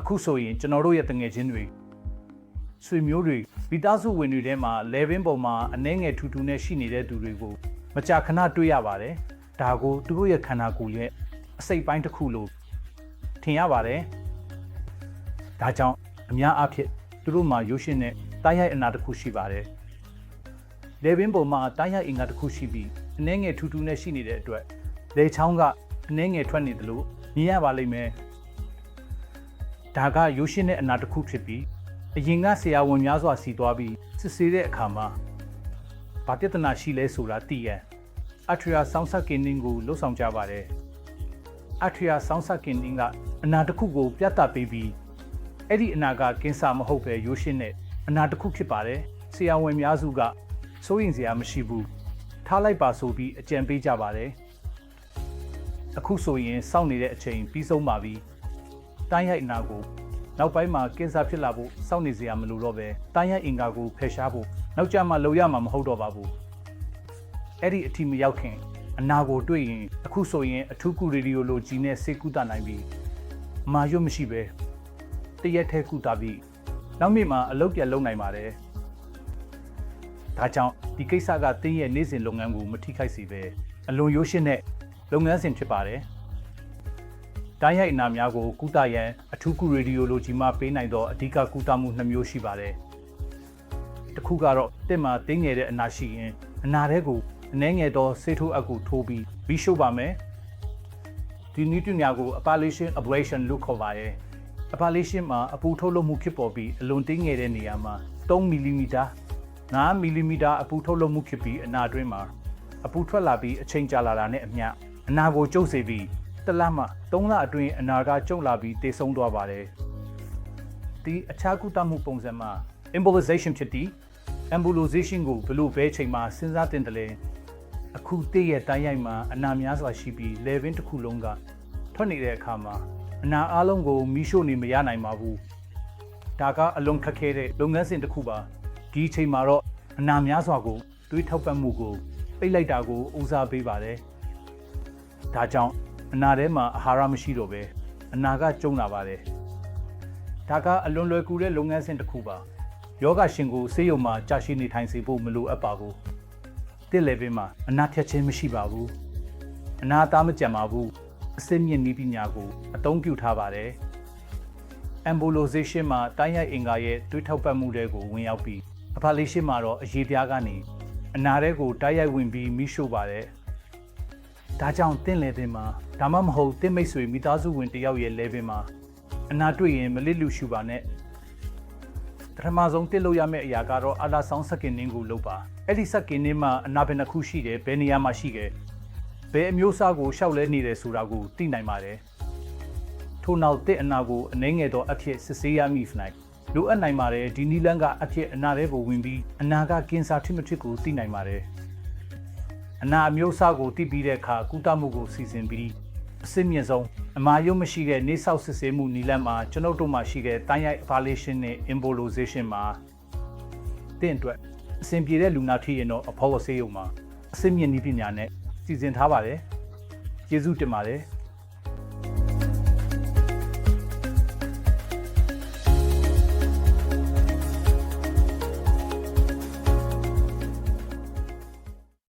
အခုဆိုရင်ကျွန်တော်တို့ရဲ့တငယ်ချင်းတွေဆွေမျိုးတွေဗီသားစုဝင်တွေထဲမှာ level ပုံမှာအနှဲငယ်ထူထူနဲ့ရှိနေတဲ့သူတွေကိုမကြာခဏတွေ့ရပါတယ်ဒါကိုသူတို့ရဲ့ခန္ဓာကိုယ်ရဲ့အစိတ်ပိုင်းတစ်ခုလို့ထင်ရပါတယ်ဒါကြောင့်အများအားဖြင့်သူတို့မှာရုပ်ရှင်နဲ့တားရိုက်အနာတစ်ခုရှိပါတယ်လေဘင်းပုံမှာတားရိုက်အင်္ဂါတစ်ခုရှိပြီးအနှဲငယ်ထူးထူးနဲ့ရှိနေတဲ့အတွက်လေချောင်းကအနှဲငယ်ထွက်နေတယ်လို့မြင်ရပါလိမ့်မယ် ဒါကရုပ်ရှင်နဲ့အနာတစ်ခုဖြစ်ပြီးအရင်ကဆရာဝန်များစွာစီသွားပြီးစစ်ဆေးတဲ့အခါမှာဘာပြဿနာရှိလဲဆိုတာသိရန်အထရီယာဆောင်းဆက်ကင်းနင်းကိုလှုပ်ဆောင်ကြပါတယ်အထရီယာဆောင်းဆက်ကင်းနင်းကအနာတစ်ခုကို ပြတ်တာပေးပြီးအဲ့ဒီအနာကကင်ဆာမဟုတ်ပဲရုပ်ရှင်နဲ့အနာတစ်ခုဖြစ်ပါတယ်ဆရာဝန်များစုကစိုးရင်စရာမရှိဘူးထားလိုက်ပါဆိုပြီးအကြံပေးကြပါတယ်အခုဆိုရင်စောင့်နေတဲ့အချိန်ပြီးဆုံးပါပြီ တိုင်းရိုက်အနာကိုနောက်ပိုင်းမှာကင်ဆာဖြစ်လာဖို့စောင့်နေစရာမလိုတော့ပဲတိုင်းရိုက်အင်္ဂါကိုဖယ်ရှားဖို့နောက်ကျမှလုံရမှာမဟုတ်တော့ပါဘူးအဲ့ဒီအထိမရောက်ခင်အနာကိုတွေ့ရင်အခုဆိုရင်အထူးကုရေဒီယိုလိုဂျီနဲ့စေကုသနိုင်ပြီအမာရွတ်မရှိပဲတရက်ထဲကုသပြီးနောက်မြစ်မှာအလုပ်ပြန်လုပ်နိုင်ပါတယ်ဒါကြောင့်ဒီကိစ္စကတင်းရဲ့နေ့စဉ်လုပ်ငန်းကိုမထိခိုက်စေပဲအလွန်ရိုးရှင်းတဲ့လုပ်ငန်းစဉ်ဖြစ်ပါတယ်။ တိုင်းရိုက်အနာများကိုကုသရန်အထူးကုရေဒီယိုလိုဂျီမှပေးနိုင်သောအဓိကကုသမှုနှစ်မျိုးရှိပါတယ်။တစ်ခုကတော့တစ်မှာတင်းငယ်တဲ့အနာရှိရင်အနာထဲကိုအနှဲငယ်သောဆေးထိုးအပ်ကိုထိုးပြီးပြီးရှို့ပါမယ်။ဒီနည်းတူများကို appellation ablation လို့ခေါ်ပါတယ်။ appellation မှာအပူထုတ်လုပ်မှုဖြစ်ပေါ်ပြီးအလွန်တင်းငယ်တဲ့နေရာမှာ3မီလီမီတာ9မီလီမီတာအပူထုတ်လုပ်မှုဖြစ်ပြီးအနာအတွင်းမှာအပူထွက်လာပြီးအချိန်ကြာလာတာနဲ့အမျှအနာကိုကျုပ်စေပြီး တစ်လမှ3လအတွင်းအနာကကျုပ်လာပြီးတေဆုံးသွားပါတယ်။ဒီအခြားကုသမှုပုံစံမှာ embolization ဖြစ်ပြီး embolization ကိုဘယ်လိုပဲချိန်မှာစဉ်းစားတင်တယ်လဲအခုတည့်ရဲ့တိုင်းရိုက်မှာအနာများစွာရှိပြီး level တစ်ခုလုံးကထွက်နေတဲ့အခါမှာအနာအလုံးကိုမီးရှို့နေမရနိုင်ပါဘူး။ဒါကအလွန်ခက်ခဲတဲ့လုပ်ငန်းစဉ်တစ်ခုပါ။ဒီအချိန်မှာတော့အနာများစွာကိုတွေးထောက်ပတ်မှုကိုပိတ်လိုက်တာကိုဦးစားပေးပါတယ်။ဒါကြောင့် အနာထဲမှာအာဟာရမရှိတော့ပဲအနာကကျုံလာပါတယ်။ဒါကအလွန်လွယ်ကူတဲ့လုပ်ငန်းစဉ်တစ်ခုပါ။ယောဂရှင်ကိုဆေးရုံမှာကြာရှည်နေထိုင်စေဖို့မလိုအပ်ပါဘူး။တစ်လေပင်မှာအနာဖြတ်ခြင်းမရှိပါဘူး။အနာသားမကြံပါဘူး။အစစ်မြင့်နည်းပညာကိုအသုံးပြုထားပါတယ်။ embolization မှာတိုင်းရိုက်အင်္ဂါရဲ့တွေးထောက်ပတ်မှုတွေကိုဝင်ရောက်ပြီး appellation မှာတော့အရေးပြားကနေအနာထဲကိုတိုက်ရိုက်ဝင်ပြီးမိရှို့ပါတယ်။ ဒါကြောင့်တင့်လေတင်မှာဒါမှမဟုတ်တင့်မိတ်ဆွေမိသားစုဝင်တယောက်ရဲ့ level မှာအနာတွေ့ရင်မလစ်လူရှူပါနဲ့။ပထမဆုံးတစ်လို့ရမယ့်အရာကတော့အာလာဆောင်စကင်နင်းကိုလုပ်ပါ။အဲ့ဒီစကင်နင်းမှာအနာဘယ်နှခုရှိတယ်ဘယ်နေရာမှာရှိတယ်ဘယ်အမျိုးအစားကိုရှောက်လဲနေတယ်ဆိုတာကိုသိနိုင်ပါတယ်။ထို့နောက်တစ်အနာကိုအနှဲငယ်သောအဖြစ်စစ်ဆေးရမည်ဖနိုင်။လိုအပ်နိုင်ပါတယ်ဒီနီလန်းကအဖြစ်အနာတွေကိုဝင်ပြီးအနာကကင်ဆာထိမထစ်ကိုသိနိုင်ပါတယ် အနာအမျိုးအစားကိုသိပြီးတဲ့အခါကုသမှုကိုစီစဉ်ပြီးအစစ်မြင့်ဆုံးအမာရုံမရှိတဲ့နေဆောက်စစ်ဆေးမှုနီလန်းမှာကျွန်ုပ်တို့မှာရှိတဲ့တိုင်းရိုက် evaluation နဲ့ embolization မှာတင့်အတွက်အဆင်ပြေတဲ့လူနာထိရင်တော့အဖော်ဆေးရုံမှာအစစ်မြင့်နည်းပညာနဲ့စီစဉ်ထားပါတယ်ကျေးဇူးတင်ပါတယ်